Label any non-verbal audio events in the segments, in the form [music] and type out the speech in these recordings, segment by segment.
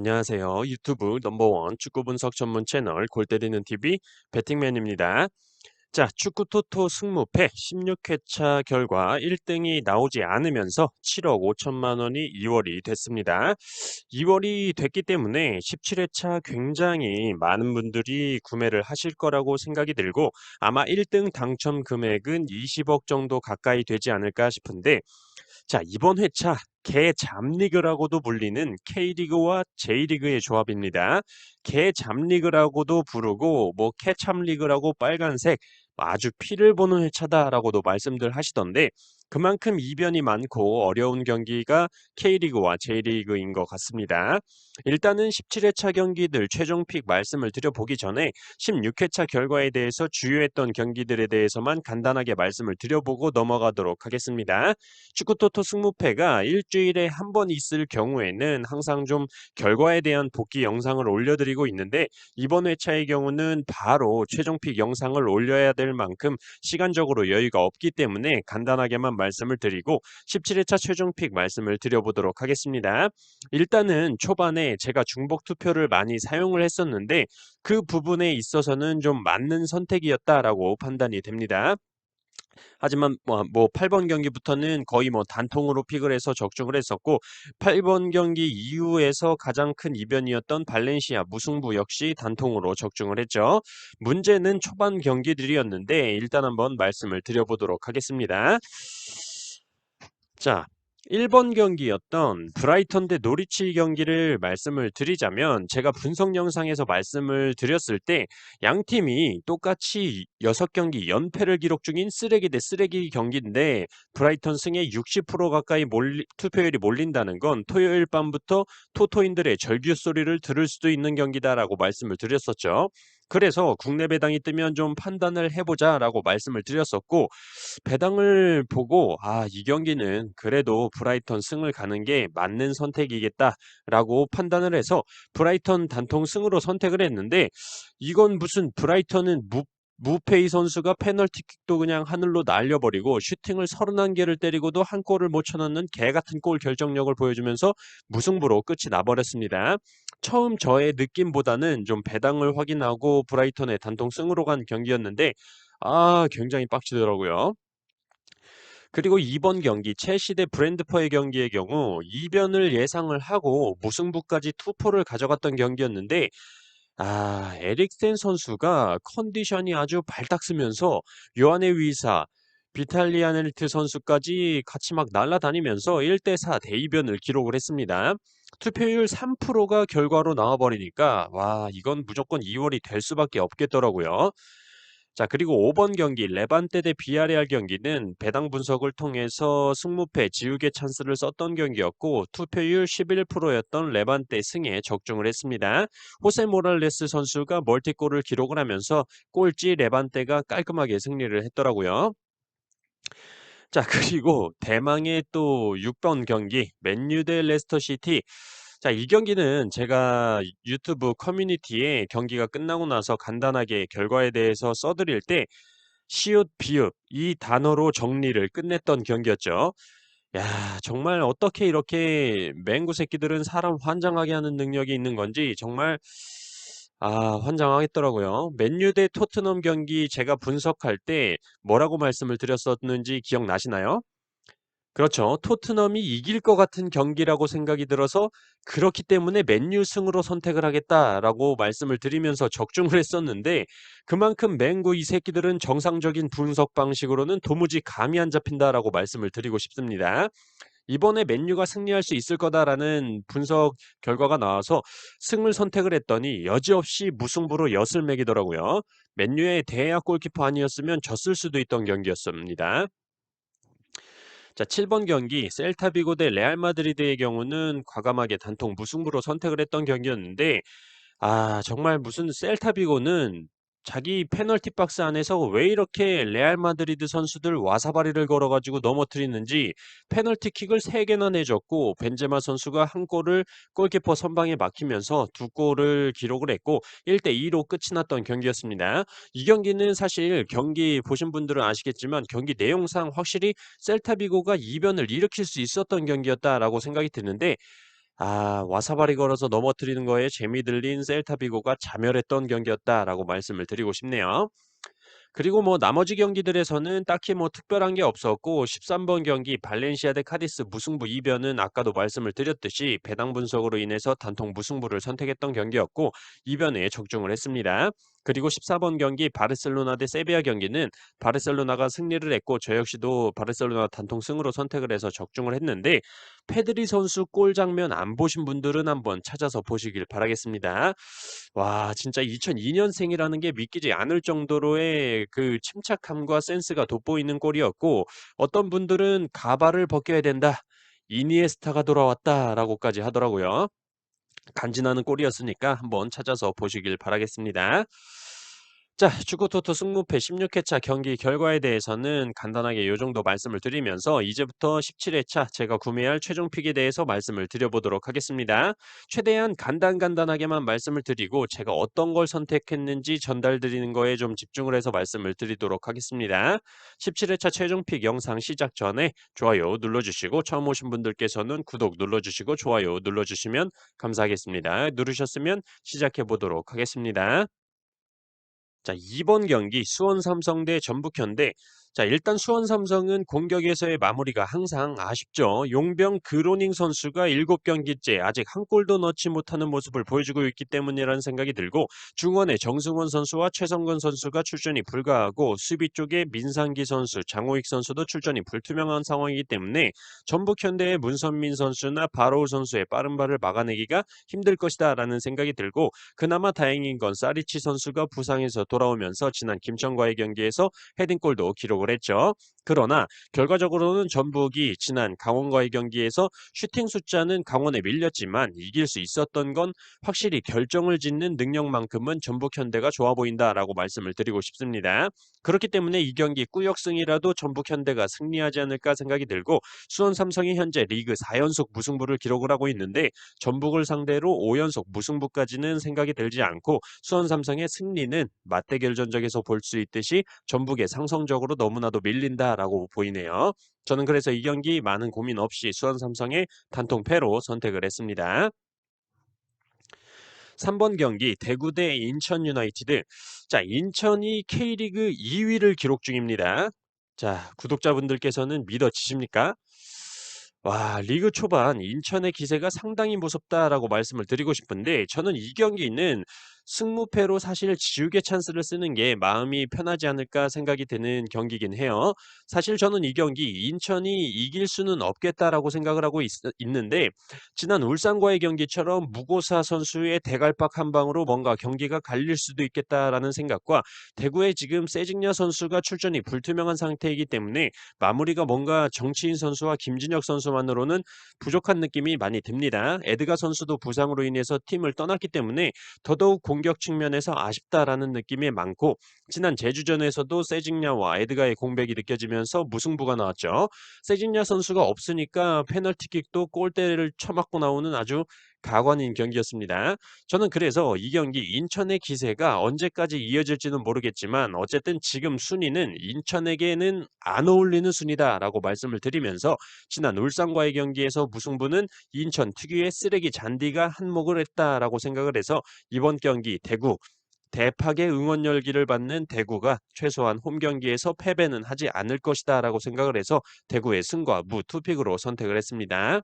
안녕하세요. 유튜브 넘버원 축구 분석 전문 채널 골 때리는 TV 배팅맨입니다. 자, 축구 토토 승무패 16회차 결과 1등이 나오지 않으면서 7억 5천만 원이 2월이 됐습니다. 2월이 됐기 때문에 17회차 굉장히 많은 분들이 구매를 하실 거라고 생각이 들고 아마 1등 당첨 금액은 20억 정도 가까이 되지 않을까 싶은데 자, 이번 회차 개잡리그라고도 불리는 K리그와 J리그의 조합입니다. 개잡리그라고도 부르고 뭐 캐참리그라고 빨간색 아주 피를 보는 회차다라고도 말씀들 하시던데 그만큼 이변이 많고 어려운 경기가 K리그와 J리그인 것 같습니다. 일단은 17회차 경기들 최종 픽 말씀을 드려보기 전에 16회차 결과에 대해서 주요했던 경기들에 대해서만 간단하게 말씀을 드려보고 넘어가도록 하겠습니다. 축구토토 승무패가 일주일에 한 번 있을 경우에는 항상 좀 결과에 대한 복귀 영상을 올려드리고 있는데 이번 회차의 경우는 바로 최종 픽 영상을 올려야 될 만큼 시간적으로 여유가 없기 때문에 간단하게만 말씀을 드리고 17회차 최종 픽 말씀을 드려보도록 하겠습니다. 일단은 초반에 제가 중복 투표를 많이 사용을 했었는데 그 부분에 있어서는 좀 맞는 선택이었다라고 판단이 됩니다. 하지만 뭐, 뭐 8번 경기부터는 거의 뭐 단통으로 픽을 해서 적중을 했었고 8번 경기 이후에서 가장 큰 이변이었던 발렌시아 무승부 역시 단통으로 적중을 했죠. 문제는 초반 경기들이었는데 일단 한번 말씀을 드려보도록 하겠습니다. 자, 1번 경기였던 브라이턴 대 노리치 경기를 말씀을 드리자면 제가 분석 영상에서 말씀을 드렸을 때 양 팀이 똑같이 6경기 연패를 기록 중인 쓰레기 대 쓰레기 경기인데 브라이턴 승에 60% 가까이 몰리, 투표율이 몰린다는 건 토요일 밤부터 토토인들의 절규 소리를 들을 수도 있는 경기다라고 말씀을 드렸었죠. 그래서 국내 배당이 뜨면 좀 판단을 해보자 라고 말씀을 드렸었고 배당을 보고 아, 이 경기는 그래도 브라이턴 승을 가는 게 맞는 선택이겠다 라고 판단을 해서 브라이턴 단통 승으로 선택을 했는데 이건 무슨 브라이턴은 무 무페이 선수가 페널티킥도 그냥 하늘로 날려버리고 슈팅을 31개를 때리고도 한 골을 못 쳐넣는 개같은 골 결정력을 보여주면서 무승부로 끝이 나버렸습니다. 처음 저의 느낌보다는 좀 배당을 확인하고 브라이턴의 단통 승으로 간 경기였는데 아 굉장히 빡치더라고요. 그리고 이번 경기 첼시 대 브랜드퍼의 경기의 경우 이변을 예상을 하고 무승부까지 투포를 가져갔던 경기였는데 아, 에릭센 선수가 컨디션이 아주 발탁쓰면서 요한의 위사, 비탈리아네르트 선수까지 같이 막 날아다니면서 1대4 대이변을 기록을 했습니다. 투표율 3%가 결과로 나와버리니까 와 이건 무조건 2월이 될 수밖에 없겠더라고요. 자, 그리고 5번 경기 레반테 대 비아레알 경기는 배당 분석을 통해서 승무패 지우개 찬스를 썼던 경기였고 투표율 11%였던 레반테 승에 적중을 했습니다. 호세 모랄레스 선수가 멀티골을 기록을 하면서 꼴찌 레반테가 깔끔하게 승리를 했더라고요. 자, [laughs] 그리고 대망의 또 6번 경기 맨유 대 레스터 시티 자, 이 경기는 제가 유튜브 커뮤니티에 경기가 끝나고 나서 간단하게 결과에 대해서 써드릴 때 시옷, 비읍 이 단어로 정리를 끝냈던 경기였죠. 야, 정말 어떻게 이렇게 맹구 새끼들은 사람 환장하게 하는 능력이 있는 건지 정말 아, 환장하겠더라고요. 맨유 대 토트넘 경기 제가 분석할 때 뭐라고 말씀을 드렸었는지 기억나시나요? 그렇죠. 토트넘이 이길 것 같은 경기라고 생각이 들어서 그렇기 때문에 맨유 승으로 선택을 하겠다라고 말씀을 드리면서 적중을 [laughs] 했었는데 그만큼 맹구 이 새끼들은 정상적인 분석 방식으로는 도무지 감이 안 잡힌다라고 말씀을 드리고 싶습니다. 이번에 맨유가 승리할 수 있을 거다라는 분석 결과가 나와서 승을 선택을 했더니 여지없이 무승부로 엿을 매기더라고요. 맨유의 대야 골키퍼 아니었으면 졌을 수도 있던 경기였습니다. 자, 7번 경기 셀타 비고 대 레알 마드리드의 경우는 과감하게 단통 무승부로 선택을 했던 경기였는데 아, 정말 무슨 셀타 비고는 자기 페널티 박스 안에서 왜 이렇게 레알 마드리드 선수들 와사바리를 걸어가지고 넘어뜨리는지 페널티 킥을 3개나 내줬고 벤제마 선수가 한 골을 골키퍼 선방에 막히면서 두 골을 기록을 했고 1대2로 끝이 났던 경기였습니다. 이 경기는 사실 경기 보신 분들은 아시겠지만 경기 내용상 확실히 셀타비고가 이변을 일으킬 수 있었던 경기였다라고 생각이 드는데 아, 와사바리 걸어서 넘어뜨리는 거에 재미 들린 셀타 비고가 자멸했던 경기였다라고 말씀을 드리고 싶네요. 그리고 뭐 나머지 경기들에서는 딱히 뭐 특별한 게 없었고 13번 경기 발렌시아 대 카디스 무승부 이변은 아까도 말씀을 드렸듯이 배당 분석으로 인해서 단통 무승부를 선택했던 경기였고 이변에 적중을 했습니다. 그리고 14번 경기 바르셀로나 대 세비야 경기는 바르셀로나가 승리를 했고 저 역시도 바르셀로나 단통 승으로 선택을 해서 적중을 했는데 페드리 선수 골 장면 안 보신 분들은 한번 찾아서 보시길 바라겠습니다. 와, 진짜 2002년생이라는 게 믿기지 않을 정도로의 그 침착함과 센스가 돋보이는 골이었고 어떤 분들은 가발을 벗겨야 된다. 이니에스타가 돌아왔다라고까지 하더라고요. 간지나는 골이었으니까 한번 찾아서 보시길 바라겠습니다. 자, 축구 토토 승무패 16회차 경기 결과에 대해서는 간단하게 요 정도 말씀을 드리면서 이제부터 17회차 제가 구매할 최종 픽에 대해서 말씀을 드려보도록 하겠습니다. 최대한 간단간단하게만 말씀을 드리고 제가 어떤 걸 선택했는지 전달드리는 거에 좀 집중을 해서 말씀을 드리도록 하겠습니다. 17회차 최종 픽 영상 시작 전에 좋아요 눌러주시고 처음 오신 분들께서는 구독 눌러주시고 좋아요 눌러주시면 감사하겠습니다. 누르셨으면 시작해 보도록 하겠습니다. 자, 2번 경기 수원 삼성 대 전북 현대. 자, 일단 수원 삼성은 공격에서의 마무리가 항상 아쉽죠. 용병 그로닝 선수가 7경기째 아직 한 골도 넣지 못하는 모습을 보여주고 있기 때문이라는 생각이 들고 중원의 정승원 선수와 최성근 선수가 출전이 불가하고 수비 쪽에 민상기 선수, 장호익 선수도 출전이 불투명한 상황이기 때문에 전북 현대의 문선민 선수나 바로우 선수의 빠른 발을 막아내기가 힘들 것이다 라는 생각이 들고 그나마 다행인 건 사리치 선수가 부상에서 돌아오면서 지난 김천과의 경기에서 헤딩골도 기록 을 했죠. 그러나 결과적으로는 전북이 지난 강원과의 경기에서 슈팅 숫자는 강원에 밀렸지만 이길 수 있었던 건 확실히 결정을 짓는 능력만큼은 전북 현대가 좋아 보인다라고 말씀을 드리고 싶습니다. 그렇기 때문에 이 경기 꾸역승이라도 전북 현대가 승리하지 않을까 생각이 들고 수원 삼성이 현재 리그 4연속 무승부를 기록을 하고 있는데 전북을 상대로 5연속 무승부까지는 생각이 들지 않고 수원 삼성의 승리는 맞대결 전적에서 볼 수 있듯이 전북의 상성적으로 너무나도 밀린 다라고 보이네요. 저는 그래서 이 경기 많은 고민 없이 수원 삼성의 단통 패로 선택을 했습니다. 3번 경기 대구 대 인천 유나이티드. 자, 인천이 K리그 2위를 기록 중입니다. 자, 구독자분들께서는 믿어지십니까? 와, 리그 초반 인천의 기세가 상당히 무섭다라고 말씀을 드리고 싶은데 저는 이 경기는 승무패로 사실 지우개 찬스를 쓰는 게 마음이 편하지 않을까 생각이 드는 경기긴 해요. 사실 저는 이 경기 인천이 이길 수는 없겠다라고 생각을 하고 있, 있는데 지난 울산과의 경기처럼 무고사 선수의 대갈박 한 방으로 뭔가 경기가 갈릴 수도 있겠다라는 생각과 대구의 지금 세징야 선수가 출전이 불투명한 상태이기 때문에 마무리가 뭔가 정치인 선수와 김진혁 선수만으로는 부족한 느낌이 많이 듭니다. 에드가 선수도 부상으로 인해서 팀을 떠났기 때문에 더더욱 공격 측면에서 아쉽다라는 느낌이 많고 지난 제주전에서도 세징야와 에드가의 공백이 느껴지면서 무승부가 나왔죠. 세징야 선수가 없으니까 페널티킥도 골대를 쳐맞고 나오는 아주 가관인 경기였습니다. 저는 그래서 이 경기 인천의 기세가 언제까지 이어질지는 모르겠지만 어쨌든 지금 순위는 인천에게는 안 어울리는 순위다라고 말씀을 드리면서 지난 울산과의 경기에서 무승부는 인천 특유의 쓰레기 잔디가 한몫을 했다라고 생각을 해서 이번 경기 대구 대팍의 응원 열기를 받는 대구가 최소한 홈 경기에서 패배는 하지 않을 것이다 라고 생각을 해서 대구의 승과 무 투픽으로 선택을 했습니다.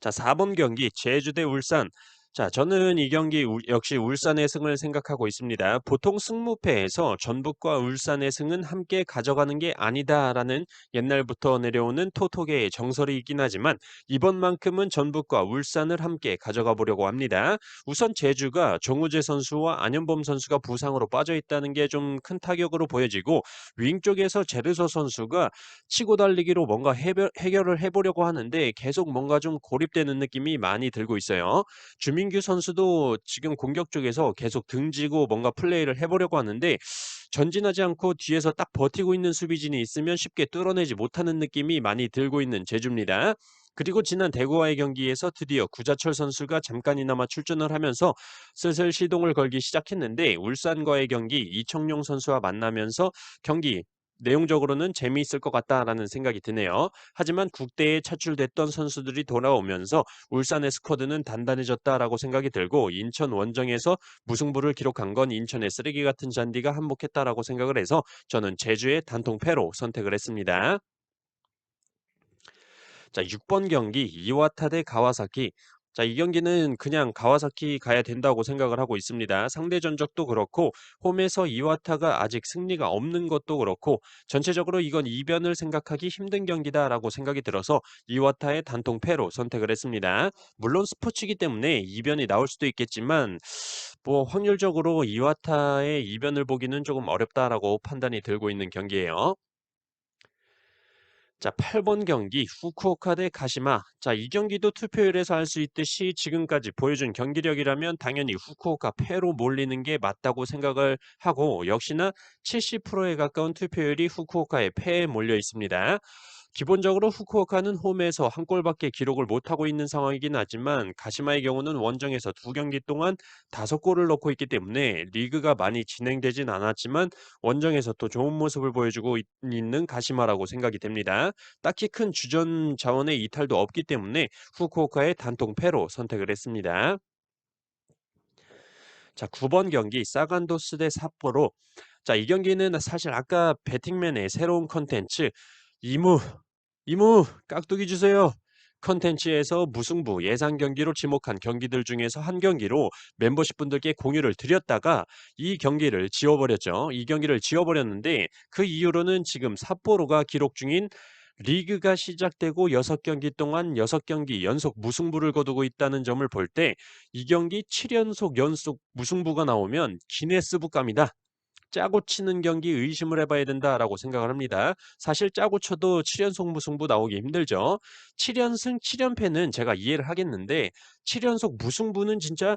자, 4번 경기 제주 대 울산. 자, 저는 이 경기 울- 역시 울산의 승을 생각하고 있습니다. 보통 승무패에서 전북과 울산의 승은 함께 가져가는 게 아니다라는 옛날부터 내려오는 토토계의 정설이 있긴 하지만 이번만큼은 전북과 울산을 함께 가져가 보려고 합니다. 우선 제주가 정우재 선수와 안현범 선수가 부상으로 빠져 있다는 게 좀 큰 타격으로 보여지고 윙 쪽에서 제르소 선수가 치고 달리기로 뭔가 해결, 해결을 해보려고 하는데 계속 뭔가 좀 고립되는 느낌이 많이 들고 있어요. 주민 규 선수도 지금 공격 쪽에서 계속 등지고 뭔가 플레이를 해보려고 하는데 전진하지 않고 뒤에서 딱 버티고 있는 수비진이 있으면 쉽게 뚫어내지 못하는 느낌이 많이 들고 있는 제주입니다. 그리고 지난 대구와의 경기에서 드디어 구자철 선수가 잠깐이나마 출전을 하면서 슬슬 시동을 걸기 시작했는데 울산과의 경기 이청용 선수와 만나면서 경기 내용적으로는 재미있을 것 같다라는 생각이 드네요. 하지만 국대에 차출됐던 선수들이 돌아오면서 울산의 스쿼드는 단단해졌다라고 생각이 들고 인천 원정에서 무승부를 기록한 건 인천의 쓰레기 같은 잔디가 한몫했다라고 생각을 해서 저는 제주의 단통패로 선택을 했습니다. 자, 6번 경기 이와타 대 가와사키. 자, 이 경기는 그냥 가와사키 가야 된다고 생각을 하고 있습니다. 상대 전적도 그렇고 홈에서 이와타가 아직 승리가 없는 것도 그렇고 전체적으로 이건 이변을 생각하기 힘든 경기다라고 생각이 들어서 이와타의 단통 패로 선택을 했습니다. 물론 스포츠이기 때문에 이변이 나올 수도 있겠지만 뭐 확률적으로 이와타의 이변을 보기는 조금 어렵다라고 판단이 들고 있는 경기예요. 자, 8번 경기 후쿠오카 대 가시마. 자, 이 경기도 투표율에서 할수 있듯이 지금까지 보여준 경기력이라면 당연히 후쿠오카 패로 몰리는 게 맞다고 생각을 하고 역시나 70%에 가까운 투표율이 후쿠오카의 패에 몰려 있습니다. 기본적으로 후쿠오카는 홈에서 한 골밖에 기록을 못하고 있는 상황이긴 하지만 가시마의 경우는 원정에서 두 경기 동안 다섯 골을 넣고 있기 때문에 리그가 많이 진행되진 않았지만 원정에서 또 좋은 모습을 보여주고 있- 있는 가시마라고 생각이 됩니다. 딱히 큰 주전 자원의 이탈도 없기 때문에 후쿠오카의 단통 패로 선택을 했습니다. 자, 9번 경기 사간도스 대 삿포로. 자, 이 경기는 사실 아까 배팅맨의 새로운 컨텐츠 이무 이무 깍두기 주세요. 컨텐츠에서 무승부 예상 경기로 지목한 경기들 중에서 한 경기로 멤버십 분들께 공유를 드렸다가 이 경기를 지워버렸죠. 이 경기를 지워버렸는데 그 이후로는 지금 삿포로가 기록 중인 리그가 시작되고 6경기 동안 6경기 연속 무승부를 거두고 있다는 점을 볼 때 이 경기 7연속 연속 무승부가 나오면 기네스북감이다. 짜고 치는 경기 의심을 해봐야 된다라고 생각을 합니다. 사실 짜고 쳐도 7연속 무승부 나오기 힘들죠. 7연승 7연패는 제가 이해를 하겠는데 7연속 무승부는 진짜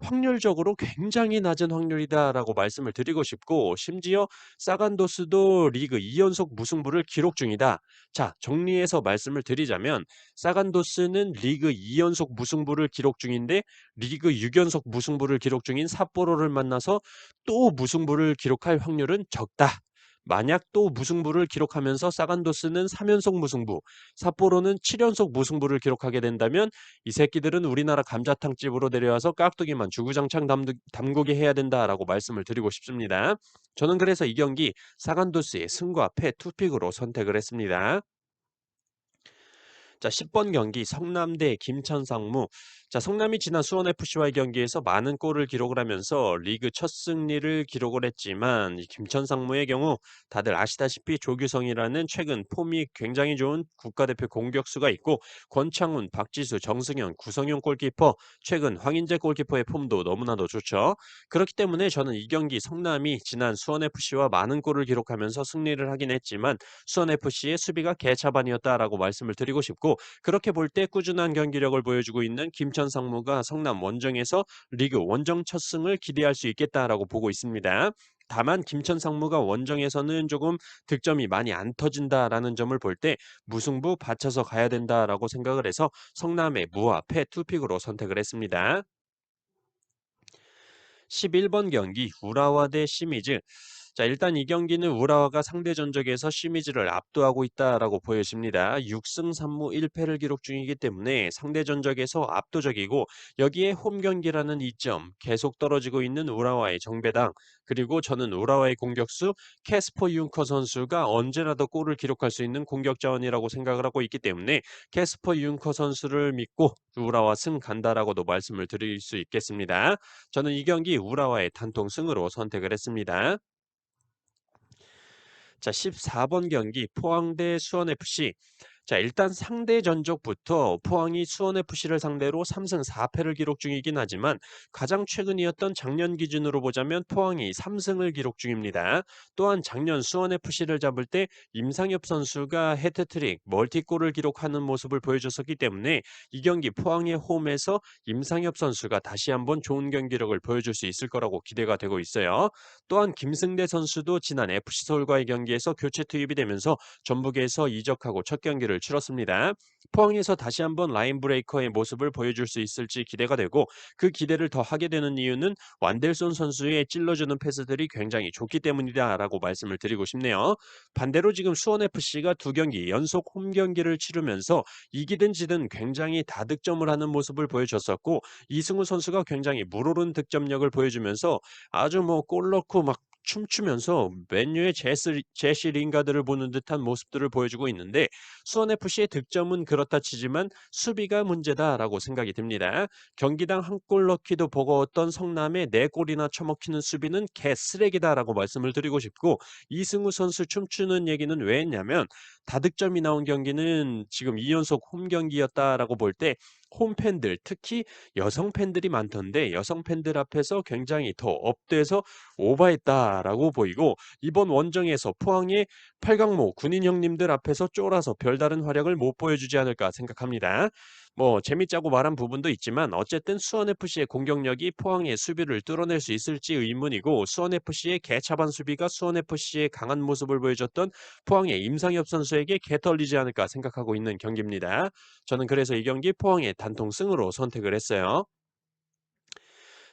확률적으로 굉장히 낮은 확률이다라고 말씀을 드리고 싶고 심지어 사간도스도 리그 2연속 무승부를 기록 중이다. 자, 정리해서 말씀을 드리자면 사간도스는 리그 2연속 무승부를 기록 중인데 리그 6연속 무승부를 기록 중인 삿포로를 만나서 또 무승부를 기록할 확률은 적다. 만약 또 무승부를 기록하면서 사간도스는 3연속 무승부, 삿포로는 7연속 무승부를 기록하게 된다면 이 새끼들은 우리나라 감자탕집으로 내려와서 깍두기만 주구장창 담그게 해야 된다라고 말씀을 드리고 싶습니다. 저는 그래서 이 경기 사간도스의 승과 패 투픽으로 선택을 했습니다. 자, 10번 경기 성남대 김천상무. 자, 성남이 지난 수원FC와의 경기에서 많은 골을 기록을 하면서 리그 첫 승리를 기록을 했지만 이 김천상무의 경우 다들 아시다시피 조규성이라는 최근 폼이 굉장히 좋은 국가대표 공격수가 있고 권창훈, 박지수, 정승현, 구성용 골키퍼, 최근 황인재 골키퍼의 폼도 너무나도 좋죠. 그렇기 때문에 저는 이 경기 성남이 지난 수원FC와 많은 골을 기록하면서 승리를 하긴 했지만 수원FC의 수비가 개차반이었다라고 말씀을 드리고 싶고 그렇게 볼 때 꾸준한 경기력을 보여주고 있는 김천 상무가 성남 원정에서 리그 원정 첫 승을 기대할 수 있겠다라고 보고 있습니다. 다만 김천 상무가 원정에서는 조금 득점이 많이 안 터진다라는 점을 볼 때 무승부 받쳐서 가야 된다라고 생각을 해서 성남의 무와 패 투픽으로 선택을 했습니다. 11번 경기 우라와 대 시미즈. 자, 일단 이 경기는 우라와가 상대 전적에서 시미즈를 압도하고 있다라고 보여집니다. 6승 3무 1패를 기록 중이기 때문에 상대 전적에서 압도적이고 여기에 홈 경기라는 이점, 계속 떨어지고 있는 우라와의 정배당, 그리고 저는 우라와의 공격수 캐스퍼 융커 선수가 언제나 더 골을 기록할 수 있는 공격 자원이라고 생각을 하고 있기 때문에 캐스퍼 융커 선수를 믿고 우라와 승 간다라고도 말씀을 드릴 수 있겠습니다. 저는 이 경기 우라와의 단통 승으로 선택을 했습니다. 자, 14번 경기 포항 대 수원FC. 자, 일단 상대 전적부터 포항이 수원FC를 상대로 3승 4패를 기록 중이긴 하지만 가장 최근이었던 작년 기준으로 보자면 포항이 3승을 기록 중입니다. 또한 작년 수원FC를 잡을 때 임상엽 선수가 해트트릭, 멀티골을 기록하는 모습을 보여줬었기 때문에 이 경기 포항의 홈에서 임상엽 선수가 다시 한번 좋은 경기력을 보여줄 수 있을 거라고 기대가 되고 있어요. 또한 김승대 선수도 지난 FC 서울과의 경기에서 교체 투입이 되면서 전북에서 이적하고 첫 경기를 경기를 치렀습니다. 포항에서 다시 한번 라인 브레이커의 모습을 보여줄 수 있을지 기대가 되고 그 기대를 더 하게 되는 이유는 완델손 선수의 찔러주는 패스들이 굉장히 좋기 때문이다라고 말씀을 드리고 싶네요. 반대로 지금 수원FC가 두 경기 연속 홈 경기를 치르면서 이기든 지든 굉장히 다득점을 하는 모습을 보여줬었고 이승우 선수가 굉장히 물오른 득점력을 보여주면서 아주 뭐 골 넣고 막 춤추면서 맨유의 제스, 제시 링가드를 보는 듯한 모습들을 보여주고 있는데 수원FC의 득점은 그렇다 치지만 수비가 문제다라고 생각이 듭니다. 경기당 한 골 넣기도 버거웠던 성남의 4골이나 처먹히는 수비는 개쓰레기다라고 말씀을 드리고 싶고 이승우 선수 춤추는 얘기는 왜 했냐면 다득점이 나온 경기는 지금 2연속 홈 경기였다라고 볼때 홈팬들 특히 여성 팬들이 많던데 여성 팬들 앞에서 굉장히 더 업돼서 오바했다라고 보이고 이번 원정에서 포항의 팔강모 군인 형님들 앞에서 쫄아서 별다른 활약을 못 보여주지 않을까 생각합니다. 뭐 재밌자고 말한 부분도 있지만 어쨌든 수원FC의 공격력이 포항의 수비를 뚫어낼 수 있을지 의문이고 수원FC의 개차반 수비가 수원FC의 강한 모습을 보여줬던 포항의 임상엽 선수에게 개털리지 않을까 생각하고 있는 경기입니다. 저는 그래서 이 경기 포항의 단통 승으로 선택을 했어요.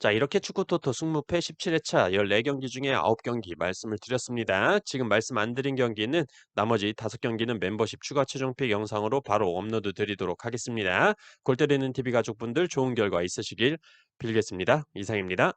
자, 이렇게 축구토토 승무패 17회차 14경기 중에 9경기 말씀을 드렸습니다. 지금 말씀 안 드린 경기는 나머지 5경기는 멤버십 추가 최종픽 영상으로 바로 업로드 드리도록 하겠습니다. 골 때리는 TV 가족분들 좋은 결과 있으시길 빌겠습니다. 이상입니다.